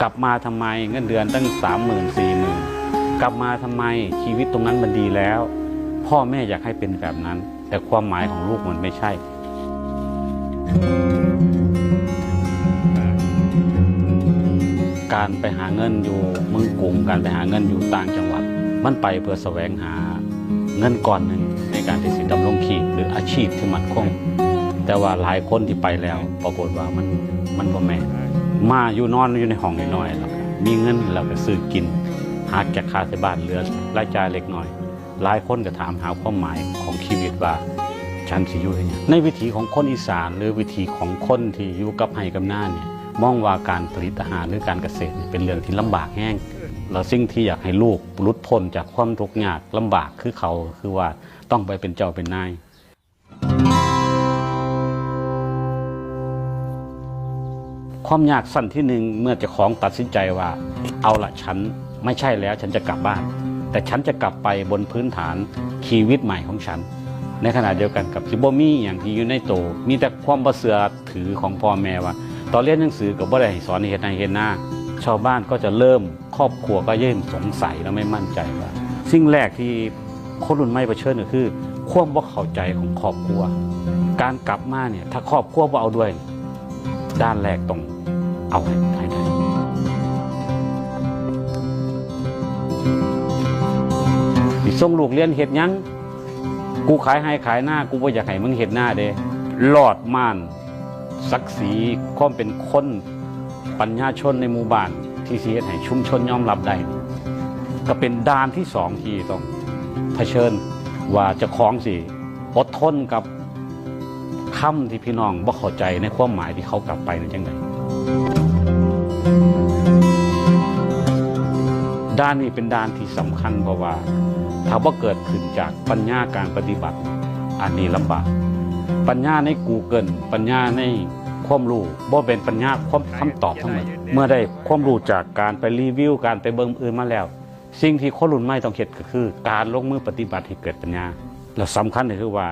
กลับมาทำไมเงินเดือนตั้งสามหมื่นสี่หมื่นกลับมาทำไมชีวิตตรงนั้นมันดีแล้ว พ่อแม่อยากให้เป็นแบบนั้น แต่ความหมายของลูกมันไม่ใช่การไปหาเงินอยู่เมืองกรุงการไปหาเงินอยู่ต่างจังหวัด มันไปเพื่อแสวงหาเงินก้อนหนึ่งในการที่สิดำรงชีพหรืออาชีพที่มันคง แต่ว่าหลายคนที่ไปแล้ว ปรากฏว่ามันมันบ่แม่น มาอยู่นอนอยู่ในห้องน้อยๆแล้วมีเงินแล้วก็ซื้อกิน หาแก่ค่าใช้บ้านเหลือรายจ่ายเล็กน้อย หลายคนก็ถามหาความหมายของชีวิตว่าฉันสิอยู่ยังไงในวิถีของคนอีสานหรือวิถีของคนที่อยู่กับไห้กับหน้าเนี่ยมองว่าการผลิตอาหารหรือการเกษตรเป็นเรื่องที่ลำบากแห้งแล้วสิ่งที่อยากให้ลูกหลุดพ้นจากความทุกข์ยากลำบากคือเขาคือว่าต้องไปเป็นเจ้าเป็นนาย ความยากสั้นที่หนึ่งเมื่อเจ้าของตัดสินใจว่า เอาละฉันไม่ใช่แล้วฉันจะกลับบ้าน แต่ฉันจะกลับไปบนพื้นฐานชีวิตใหม่ของฉัน ในขณะเดียวกันกับซิบมี่อย่างที่อยู่ในโต มีแต่ความประเสือถือของพ่อแม่ว่า ตอนเรียนหนังสือกับว่าได้สอนให้เห็นในเห็นหน้า ชาวบ้านก็จะเริ่มครอบครัวก็เริ่มสงสัยและไม่มั่นใจว่า สิ่งแรกที่คนรุ่นใหม่เผชิญก็คือ ความบ่เข้าใจของครอบครัว การกลับมาเนี่ยถ้าครอบครัวบ่เอาด้วยด้านแรกต้อง เอาให้ให้ได้สิส่งลูกเรียนเห็ดยังกูขายให้ขายหน้ากูบ่อยากให้มึงเห็ดหน้าเด้หลอดม่านศักดิ์ศรีความเป็นคนปัญญาชนในหมู่บ้านที่เฮ็ดให้ชุมชนยอมรับได้ ก็เป็นด้านที่สองที่ต้องเผชิญว่าจะคล้องสิอดทนกับคำที่พี่น้องบ่เข้าใจในความหมายที่เขากลับไปในนจังได ด้านนี้เป็นด้านที่สำคัญเพราะว่าถ้าว่าเกิดขึ้นจากปัญญาการปฏิบัติ อันนี้ลำบาก ปัญญาใน Google ปัญญาในความรู้บ่เป็นปัญญาความคำตอบทั้งหมดเมื่อได้ความรู้จากการไปรีวิว การไปเบิ่งอื่นมาแล้ว สิ่งที่คนรุ่นใหม่ต้องเฮ็ดก็คือ การลงมือปฏิบัติให้เกิดปัญญาและสำคัญก็คือว่า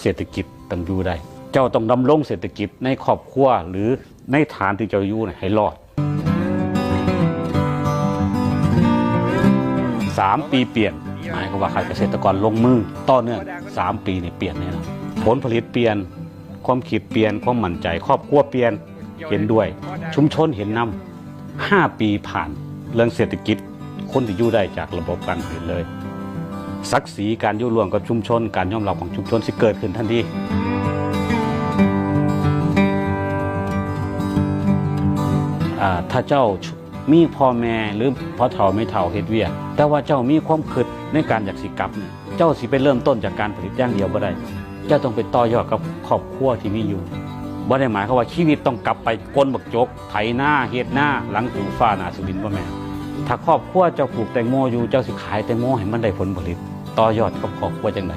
เศรษฐกิจต้องอยู่ได้ เจ้าต้องดำรงเศรษฐกิจในครอบครัวหรือในฐานที่เจ้าอยู่เนี่ยให้รอด สามปีเปลี่ยน หมายความว่าใครเกษตรกรลงมือต่อเนื่องสามปีนี่เปลี่ยนแน่นอนผลผลิตเปลี่ยน ความคิดเปลี่ยนความมั่นใจ ครอบครัวเปลี่ยนเห็นด้วย ชุมชนเห็นนำห้าปีผ่านเรื่องเศรษฐกิจ คนที่อยู่ได้จากระบบการผลิตเลยศักดิ์ศรีการยู่ร่วมกับชุมชน การยอมรับของชุมชนสิเกิดขึ้นทันทีอ่าถ้าเจ้า มีพ่อแม่หรือพ่อเฒ่าไม่เฒ่าเฮ็ดเวียกแต่ว่าเจ้ามีความคิดในการอยากสิกลับเนี่ยเจ้าสิไปเริ่มต้นจากการผลิตอย่างเดียวบ่ได้ เจ้าต้องไปต่อยอดกับครอบครัวที่มีอยู่บ่ได้หมายความว่าชีวิตต้องกลับไปก้นบักจกไถหน้าเฮ็ดหน้าหลังถูฟ้าหน้าสุดินบ่แม่ถ้าครอบครัวเจ้าปลูกแตงโมอยู่เจ้าสิขายแตงโมให้มันได้ผลผลิตต่อยอดกับครอบครัวจังได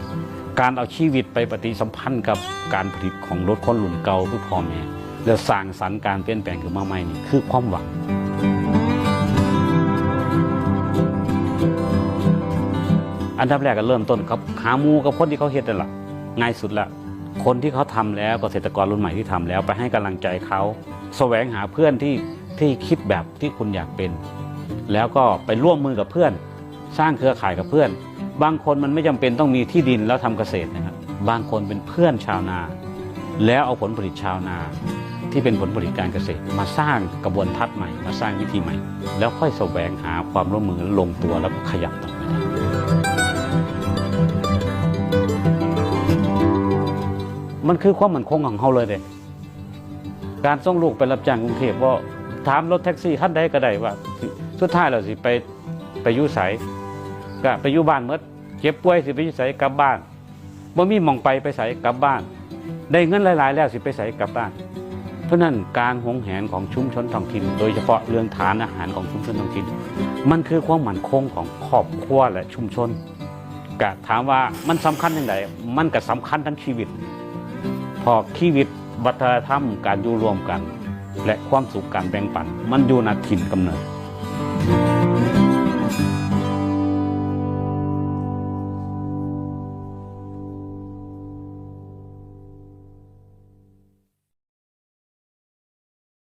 การเอาชีวิตไปปฏิสัมพันธ์กับการผลิตของรถคนรุ่นเก่าคือพ่อแม่แล้วสร้างสรรค์การเปลี่ยนแปลงขึ้นมาใหม่นี่คือความหวัง อันดับแรกก็เริ่มต้นกับหาหมูกับคนที่เขาเฮ็ดนั่นแหละง่ายสุดละคนที่เขาทำแล้วเกษตรกรรุ่นใหม่ที่ทำแล้ว ไปให้กำลังใจเขาแสวงหาเพื่อนที่ที่คิดแบบที่คุณอยากเป็น แล้วก็ไปร่วมมือกับเพื่อน สร้างเครือข่ายกับเพื่อน บางคนมันไม่จำเป็นต้องมีที่ดินแล้วทำเกษตรนะครับบางคนเป็นเพื่อนชาวนา แล้วเอาผลผลิตชาวนาที่เป็นผลผลิตการเกษตร มาสร้างกระบวนทัศน์ใหม่ มาสร้างวิธีใหม่ แล้วค่อยแสวงหาความร่วมมือลงตัวแล้วก็ขยับต่อ มันคือความมั่นคงของเขาเลยเด้การส่งลูกไปรับจ้างกรุงเทพว่าถามรถแท็กซี่คันใดก็ได้ว่า สุดท้ายเราสิไปไปยู่ไสก็ไปอยู่บ้านเมื่อเจ็บป่วยสิไปยู่ไสกลับบ้านบ่มีมองไปไปไสกลับบ้าน ได้เงินหลาย ๆ แล้วสิไปไสกลับบ้าน เพราะนั้นการหวงแหนของชุมชนท้องถิ่น โดยเฉพาะเรื่องฐานอาหารของชุมชนท้องถิ่น มันคือความหมั่นคงของครอบครัวและชุมชนกะถามว่ามันสำคัญย่างไรมันก็สำคัญทั้งชีวิต พอชีวิตวัฒนธรรมการอยู่รวมกัน และความสุขการแบ่งปันมันอยู่ในถิ่นกำเนิด